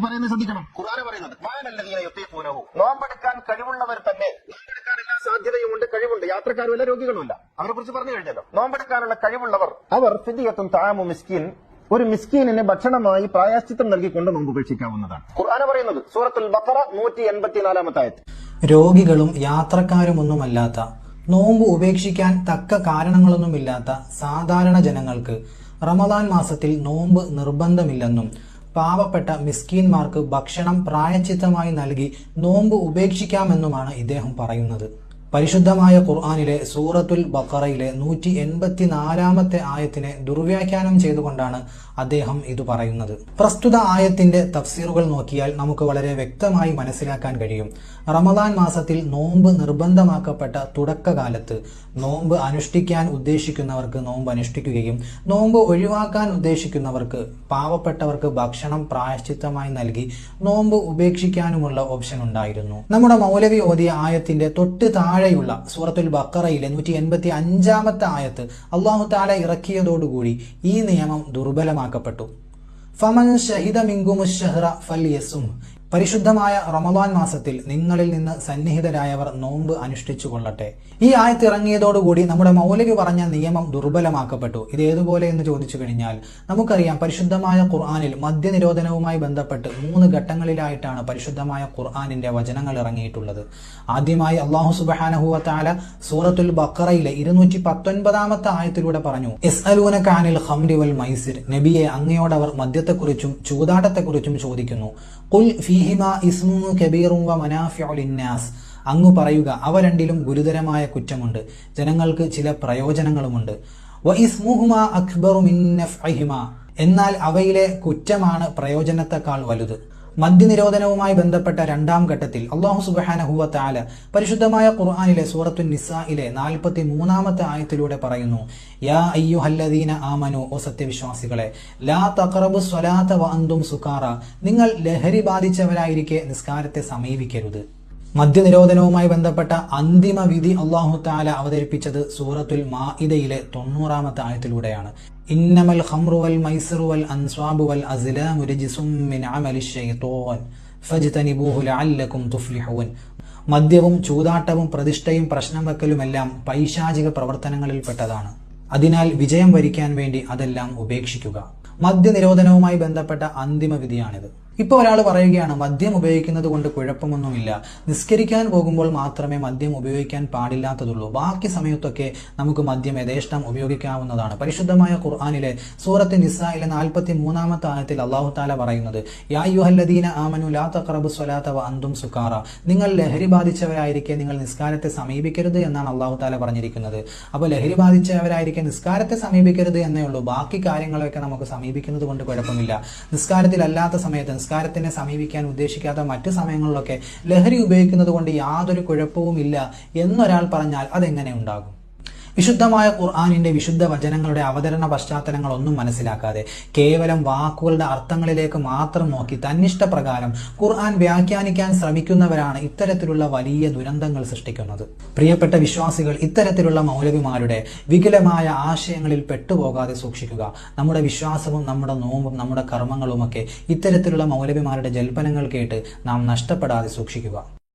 ഇനി പറയുന്നത് ശ്രദ്ധിക്കണം. കുറാനെ പറയുന്നത് നോമ്പെടുക്കാൻ കഴിവുള്ളവർ തന്നെ നോമ്പെടുക്കാൻ എല്ലാ സാധ്യതയുമുണ്ട് കഴിവുണ്ട്. രോഗികളും രോഗികളുമില്ല. അവരെ കുറിച്ച് പറഞ്ഞു കഴിഞ്ഞല്ലോ. നോമ്പെടുക്കാനുള്ള കഴിവുള്ളവർ. അവർ ഫിദിയത്തും താമു മിസ്കിൻ. ഒരു മിസ്കീനിന് ഭക്ഷണമായി പ്രായാശ്ചിത്തം നൽകിക്കൊണ്ട് നോമ്പ് ഉപേക്ഷിക്കാവുന്നതാണ്. ഖുർആൻ പറയുന്നത് സൂറത്തുൽ ബഖറ നൂറ്റി എൺപത്തിനാലാമത്തായത് ആയത്ത്. രോഗികളും യാത്രക്കാരുമൊന്നുമല്ലാത്ത നോമ്പ് ഉപേക്ഷിക്കാൻ തക്ക കാരണങ്ങളൊന്നുമില്ലാത്ത സാധാരണ ജനങ്ങൾക്ക് റമദാൻ മാസത്തിൽ നോമ്പ് നിർബന്ധമില്ലെന്നും പാവപ്പെട്ട മിസ്കീന്മാർക്ക് ഭക്ഷണം പ്രായച്ചിത്തമായി നൽകി നോമ്പ് ഉപേക്ഷിക്കാമെന്നുമാണ് ഇദ്ദേഹം പറയുന്നത്. പരിശുദ്ധമായ ഖുർആാനിലെ സൂറത്തുൽ ബക്കറയിലെ നൂറ്റി എൺപത്തിനാലാമത്തെ ആയത്തിനെ ദുർവ്യാഖ്യാനം ചെയ്തുകൊണ്ടാണ് അദ്ദേഹം ഇത് പറയുന്നത്. പ്രസ്തുത ആയത്തിന്റെ തഫ്സീറുകൾ നോക്കിയാൽ നമുക്ക് വളരെ വ്യക്തമായി മനസ്സിലാക്കാൻ കഴിയും. റമദാൻ മാസത്തിൽ നോമ്പ് നിർബന്ധമാക്കപ്പെട്ട തുടക്കകാലത്ത് നോമ്പ് അനുഷ്ഠിക്കാൻ ഉദ്ദേശിക്കുന്നവർക്ക് നോമ്പ് അനുഷ്ഠിക്കുകയും നോമ്പ് ഒഴിവാക്കാൻ ഉദ്ദേശിക്കുന്നവർക്ക് പാവപ്പെട്ടവർക്ക് ഭക്ഷണം പ്രായശ്ചിത്തമായി നൽകി നോമ്പ് ഉപേക്ഷിക്കാനുമുള്ള ഓപ്ഷൻ ഉണ്ടായിരുന്നു. നമ്മുടെ മൗലവി ഓതിയ ആയത്തിന്റെ തൊട്ട് താഴെയുള്ള സൂറത്തുൽ ബക്കറയിലെ നൂറ്റി എൺപത്തി അഞ്ചാമത്തെ ആയത്ത് അള്ളാഹു താല ഇറക്കിയതോടുകൂടി ഈ നിയമം ദുർബലമാക്കപ്പെട്ടു. ഫമൻ ഷഹിദ മിങ്കുമുഷഹ്റ ഫൽ യസും പരിശുദ്ധമായ റമദാൻ മാസത്തിൽ നിങ്ങളിൽ നിന്ന് സന്നിഹിതരായവർ നോമ്പ് അനുഷ്ഠിച്ചു കൊള്ളട്ടെ. ഈ ആയത്ത് ഇറങ്ങിയതോടുകൂടി നമ്മുടെ മൗലവി പറഞ്ഞ നിയമം ദുർബലമാക്കപ്പെട്ടു. ഇത് ഏതുപോലെ എന്ന് ചോദിച്ചു കഴിഞ്ഞാൽ നമുക്കറിയാം പരിശുദ്ധമായ ഖുർആാനിൽ മദ്യനിരോധനവുമായി ബന്ധപ്പെട്ട് മൂന്ന് ഘട്ടങ്ങളിലായിട്ടാണ് പരിശുദ്ധമായ ഖുർആാനിന്റെ വചനങ്ങൾ ഇറങ്ങിയിട്ടുള്ളത്. ആദ്യമായി അള്ളാഹു സുബാനഹുവ താല സൂറത്തുൽ ബക്കറയിലെ ഇരുന്നൂറ്റി പത്തൊൻപതാമത്തെ ആയത്തിലൂടെ പറഞ്ഞു എസ് അലൂന കാനിൽ ഹംഡിവൽ മൈസിർ. നബിയെ അങ്ങയോടവർ മദ്യത്തെക്കുറിച്ചും ചൂതാട്ടത്തെക്കുറിച്ചും ചോദിക്കുന്നു. കുൽ ഫീഹിമ ഇസ്മു കബീറും വ മനാഫിഉ ലിന്നാസ്. അങ്ങ് പറയുക അവ രണ്ടിലും ഗുരുതരമായ കുറ്റമുണ്ട്. ജനങ്ങൾക്ക് ചില പ്രയോജനങ്ങളുമുണ്ട്. വ ഇസ്മുഹുമ അക്ബറു മിൻ നഫ്ഇഹിമ. എന്നാൽ അവയിലെ കുറ്റമാണ് പ്രയോജനത്തെക്കാൾ വലുത്. മദ്യനിരോധനവുമായി ബന്ധപ്പെട്ട രണ്ടാം ഘട്ടത്തിൽ അള്ളാഹു സുബാന ഹുവത്താല പരിശുദ്ധമായ ഖുർആാനിലെ സൂറത്തു നിസായിലെ നാൽപ്പത്തി മൂന്നാമത്തെ ആയത്തിലൂടെ പറയുന്നു യാ അയ്യു അയ്യുഹല്ലദീന ആമനു ഓ സത്യവിശ്വാസികളെ ലാ തഖറബു സ്വലാത്ത വ അന്തും സുഖാറ നിങ്ങൾ ലഹരി ബാധിച്ചവരായിരിക്കെ നിസ്കാരത്തെ സമീപിക്കരുത്. മദ്യനിരോധനവുമായി ബന്ധപ്പെട്ട അന്തിമ വിധി അള്ളാഹു താല അവതരിപ്പിച്ചത് സൂറത്തുൽ മാഇദയിലെ തൊണ്ണൂറാമത്തെ ആയത്തിലൂടെയാണ്. ഇന്നമൽ ഖംറു മൈസറുവൽ അൻസ്വാബുവൽ തുഫ്ലിഹൂൻ. മദ്യവും ചൂതാട്ടവും പ്രതിഷ്ഠയും പ്രശ്നം വെക്കലുമെല്ലാം പൈശാചിക പ്രവർത്തനങ്ങളിൽപ്പെട്ടതാണ് അതിനാൽ വിജയം വരിക്കാൻ വേണ്ടി അതെല്ലാം ഉപേക്ഷിക്കുക. മദ്യനിരോധനവുമായി ബന്ധപ്പെട്ട അന്തിമ വിധിയാണിത്. ഇപ്പോൾ ഒരാൾ പറയുകയാണ് മദ്യം ഉപയോഗിക്കുന്നത് കൊണ്ട് കുഴപ്പമൊന്നുമില്ല. നിസ്കരിക്കാൻ പോകുമ്പോൾ മാത്രമേ മദ്യം ഉപയോഗിക്കാൻ പാടില്ലാത്തതുള്ളൂ. ബാക്കി സമയത്തൊക്കെ നമുക്ക് മദ്യം യഥേഷ്ടം ഉപയോഗിക്കാവുന്നതാണ്. പരിശുദ്ധമായ ഖുർആാനിലെ സൂറത്ത് നിസായിലെ നാൽപ്പത്തി മൂന്നാമത്തെ ആയത്തിൽ അള്ളാഹു താല പറയുന്നത് യാ യുഹല്ലദീന ആമനു ലാ തഖറബു സ്വലാത്ത വ അന്തും സുക്കാറ നിങ്ങൾ ലഹരി ബാധിച്ചവരായിരിക്കെ നിങ്ങൾ നിസ്കാരത്തെ സമീപിക്കരുത് എന്നാണ് അള്ളാഹു താല പറഞ്ഞിരിക്കുന്നത്. അപ്പോൾ ലഹരി ബാധിച്ചവരായിരിക്കെ നിസ്കാരത്തെ സമീപിക്കരുത് എന്നേ ഉള്ളൂ. ബാക്കി കാര്യങ്ങളൊക്കെ നമുക്ക് സമീപിക്കുന്നത് കൊണ്ട് കുഴപ്പമില്ല. നിസ്കാരത്തിലല്ലാത്ത സമയത്ത് നിസ്കാരത്തിനെ സമീപിക്കാൻ ഉദ്ദേശിക്കാത്ത മറ്റു സമയങ്ങളിലൊക്കെ ലഹരി ഉപയോഗിക്കുന്നത് കൊണ്ട് യാതൊരു കുഴപ്പവും ഇല്ല എന്നൊരാൾ പറഞ്ഞാൽ അതെങ്ങനെ ഉണ്ടാകും? വിശുദ്ധമായ ഖുർആാനിന്റെ വിശുദ്ധ വചനങ്ങളുടെ അവതരണ പശ്ചാത്തലങ്ങളൊന്നും മനസ്സിലാക്കാതെ കേവലം വാക്കുകളുടെ അർത്ഥങ്ങളിലേക്ക് മാത്രം നോക്കി തന്നിഷ്ടപ്രകാരം ഖുർആൻ വ്യാഖ്യാനിക്കാൻ ശ്രമിക്കുന്നവരാണ് ഇത്തരത്തിലുള്ള വലിയ ദുരന്തങ്ങൾ സൃഷ്ടിക്കുന്നത്. പ്രിയപ്പെട്ട വിശ്വാസികൾ ഇത്തരത്തിലുള്ള മൗലവിമാരുടെ വികലമായ ആശയങ്ങളിൽ പെട്ടുപോകാതെ സൂക്ഷിക്കുക. നമ്മുടെ വിശ്വാസവും നമ്മുടെ നോമ്പും നമ്മുടെ കർമ്മങ്ങളുമൊക്കെ ഇത്തരത്തിലുള്ള മൗലവിമാരുടെ ജൽപ്പനങ്ങൾ കേട്ട് നാം നഷ്ടപ്പെടാതെ സൂക്ഷിക്കുക.